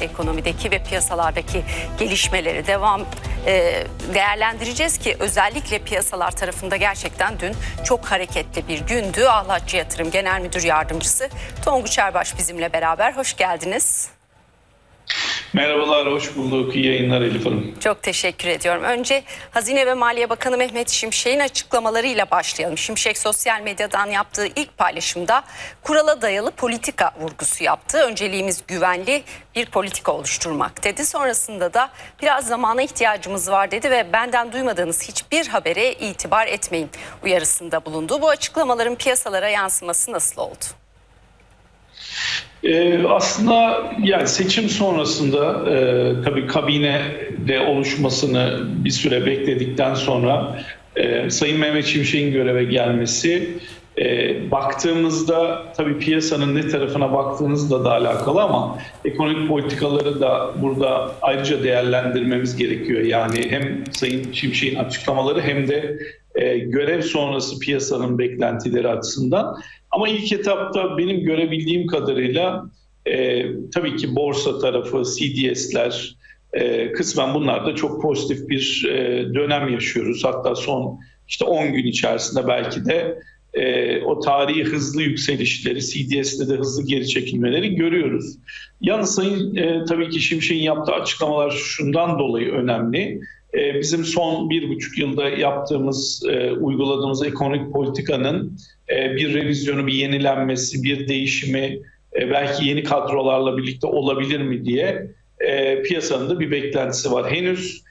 ekonomideki ve piyasalardaki gelişmeleri devam e, değerlendireceğiz ki özellikle piyasalar tarafında gerçekten dün çok hareketli bir gündü. Ahlatçı Yatırım Genel Müdür Yardımcısı Tonguç Erbaş bizimle beraber. Hoş geldiniz. Merhabalar, hoş bulduk. İyi yayınlar Elif Hanım. Çok teşekkür ediyorum. Önce Hazine ve Maliye Bakanı Mehmet Şimşek'in açıklamalarıyla başlayalım. Şimşek sosyal medyadan yaptığı ilk paylaşımda kurala dayalı politika vurgusu yaptı. Önceliğimiz güvenli bir politika oluşturmak dedi. Sonrasında da biraz zamana ihtiyacımız var dedi ve benden duymadığınız hiçbir habere itibar etmeyin uyarısında bulundu. Bu açıklamaların piyasalara yansıması nasıl oldu? Ee, aslında yani seçim sonrasında e, tabii kabinede oluşmasını bir süre bekledikten sonra e, Sayın Mehmet Şimşek'in göreve gelmesi e, baktığımızda tabii piyasanın ne tarafına baktığınızla da alakalı ama ekonomik politikaları da burada ayrıca değerlendirmemiz gerekiyor. Yani hem Sayın Şimşek'in açıklamaları hem de e, görev sonrası piyasanın beklentileri açısından. Ama ilk etapta benim görebildiğim kadarıyla e, tabii ki borsa tarafı, CDS'ler e, kısmen bunlar da çok pozitif bir e, dönem yaşıyoruz. Hatta son işte 10 gün içerisinde belki de e, o tarihi hızlı yükselişleri, CDS'de de hızlı geri çekilmeleri görüyoruz. Yalnız Sayın e, tabii ki Şimşek'in yaptığı açıklamalar şundan dolayı önemli. E, bizim son bir buçuk yılda yaptığımız, e, uyguladığımız ekonomik politikanın e, bir revizyonu, bir yenilenmesi, bir değişimi, e, belki yeni kadrolarla birlikte olabilir mi diye piyasanın da bir beklentisi var. Henüz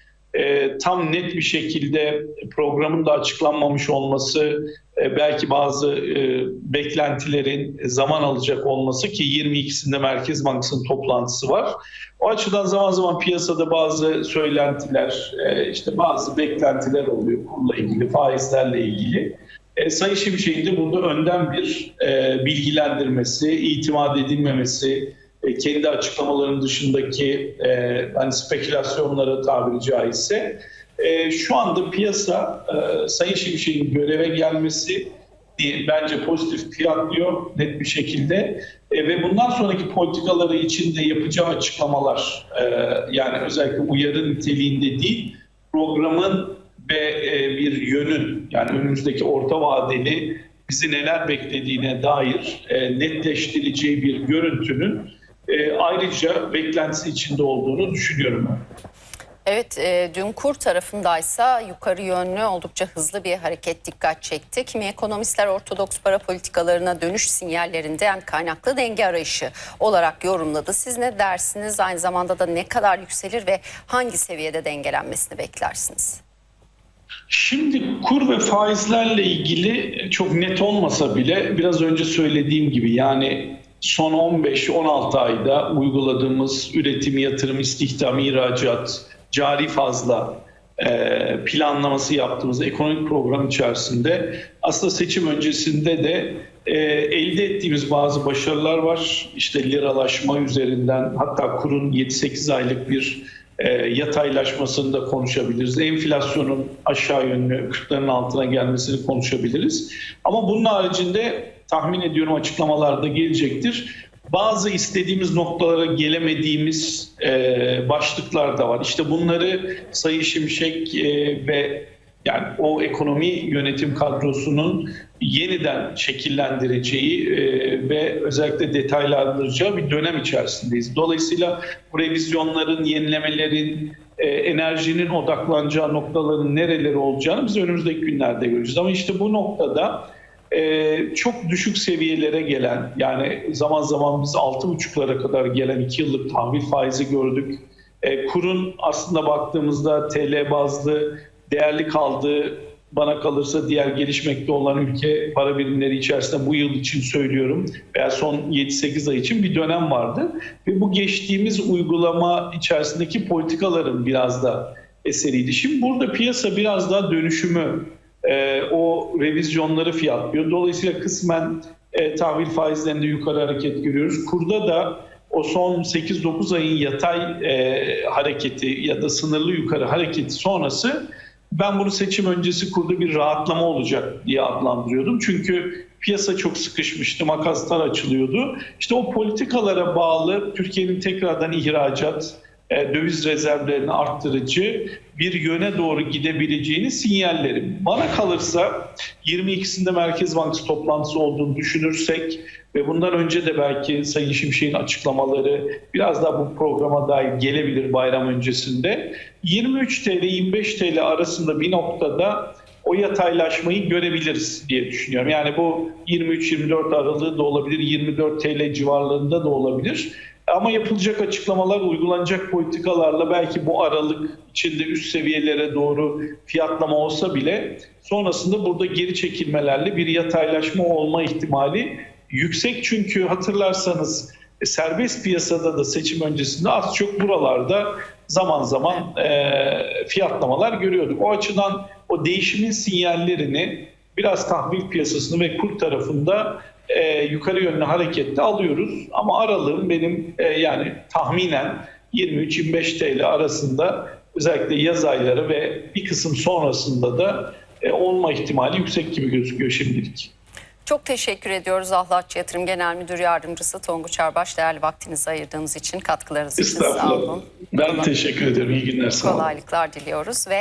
tam net bir şekilde programın da açıklanmamış olması, e, belki bazı e, beklentilerin zaman alacak olması ki 22'sinde Merkez Bankası'nın toplantısı var. O açıdan zaman zaman piyasada bazı söylentiler, e, işte bazı beklentiler oluyor kurla ilgili, faizlerle ilgili. E, Sayın Şimşek'in de burada önden bir e, bilgilendirmesi, itimat edilmemesi, kendi açıklamalarının dışındaki e, hani spekülasyonlara tabiri caizse. E, şu anda piyasa e, Sayın Şimşek'in göreve gelmesi diye bence pozitif fiyatlıyor net bir şekilde. E, ve bundan sonraki politikaları için de yapacağı açıklamalar e, yani özellikle uyarı niteliğinde değil programın ve e, bir yönün yani önümüzdeki orta vadeli bizi neler beklediğine dair e, netleştireceği bir görüntünün e, ayrıca beklentisi içinde olduğunu düşünüyorum ben. Evet, e, dün kur tarafındaysa yukarı yönlü oldukça hızlı bir hareket dikkat çekti. Kimi ekonomistler ortodoks para politikalarına dönüş sinyallerinden kaynaklı denge arayışı olarak yorumladı. Siz ne dersiniz? Aynı zamanda da ne kadar yükselir ve hangi seviyede dengelenmesini beklersiniz? Şimdi kur ve faizlerle ilgili çok net olmasa bile biraz önce söylediğim gibi yani son 15-16 ayda uyguladığımız üretim, yatırım, istihdam, ihracat, cari fazla e, planlaması yaptığımız ekonomik program içerisinde aslında seçim öncesinde de e, elde ettiğimiz bazı başarılar var. İşte liralaşma üzerinden hatta kurun 7-8 aylık bir e, yataylaşmasını da konuşabiliriz. Enflasyonun aşağı yönlü 40'ların altına gelmesini konuşabiliriz. Ama bunun haricinde tahmin ediyorum açıklamalarda gelecektir. Bazı istediğimiz noktalara gelemediğimiz e, başlıklar da var. İşte bunları Sayın Şimşek e, ve yani o ekonomi yönetim kadrosunun yeniden şekillendireceği e, ve özellikle detaylandıracağı bir dönem içerisindeyiz. Dolayısıyla bu revizyonların, yenilemelerin, e, enerjinin odaklanacağı noktaların nereleri olacağını biz önümüzdeki günlerde göreceğiz. Ama işte bu noktada e, çok düşük seviyelere gelen yani zaman zaman biz 6,5'lara kadar gelen 2 yıllık tahvil faizi gördük. E, kurun aslında baktığımızda TL bazlı değerli kaldığı bana kalırsa diğer gelişmekte olan ülke para birimleri içerisinde bu yıl için söylüyorum veya son 7-8 ay için bir dönem vardı. Ve bu geçtiğimiz uygulama içerisindeki politikaların biraz da eseriydi. Şimdi burada piyasa biraz daha dönüşümü, e, o revizyonları fiyatlıyor. Dolayısıyla kısmen e, tahvil faizlerinde yukarı hareket görüyoruz. Kurda da o son 8-9 ayın yatay e, hareketi ya da sınırlı yukarı hareketi sonrası Ben bunu seçim öncesi kurda bir rahatlama olacak diye adlandırıyordum. Çünkü piyasa çok sıkışmıştı, makaslar açılıyordu. İşte o politikalara bağlı Türkiye'nin tekrardan ihracat, döviz rezervlerini arttırıcı bir yöne doğru gidebileceğini sinyalleri. Bana kalırsa 22'sinde Merkez Bankası toplantısı olduğunu düşünürsek ve bundan önce de belki Sayın Şimşek'in açıklamaları biraz daha bu programa dair gelebilir bayram öncesinde. 23 TL 25 TL arasında bir noktada o yataylaşmayı görebiliriz diye düşünüyorum. Yani bu 23-24 aralığı da olabilir, 24 TL civarlarında da olabilir. Ama yapılacak açıklamalar, uygulanacak politikalarla belki bu aralık içinde üst seviyelere doğru fiyatlama olsa bile sonrasında burada geri çekilmelerle bir yataylaşma olma ihtimali yüksek. Çünkü hatırlarsanız e, serbest piyasada da seçim öncesinde az çok buralarda zaman zaman e, fiyatlamalar görüyorduk. O açıdan o değişimin sinyallerini biraz tahvil piyasasını ve kur tarafında e, yukarı yönlü harekette alıyoruz. Ama aralığım benim e, yani tahminen 23-25 TL arasında özellikle yaz ayları ve bir kısım sonrasında da e, olma ihtimali yüksek gibi gözüküyor şimdilik. Çok teşekkür ediyoruz Ahlatçı Yatırım Genel Müdür Yardımcısı Tonguç Arbaş. Değerli vaktinizi ayırdığınız için, katkılarınız için sağ olun. Ben teşekkür ederim. İyi günler. Sağ olun. Kolaylıklar diliyoruz ve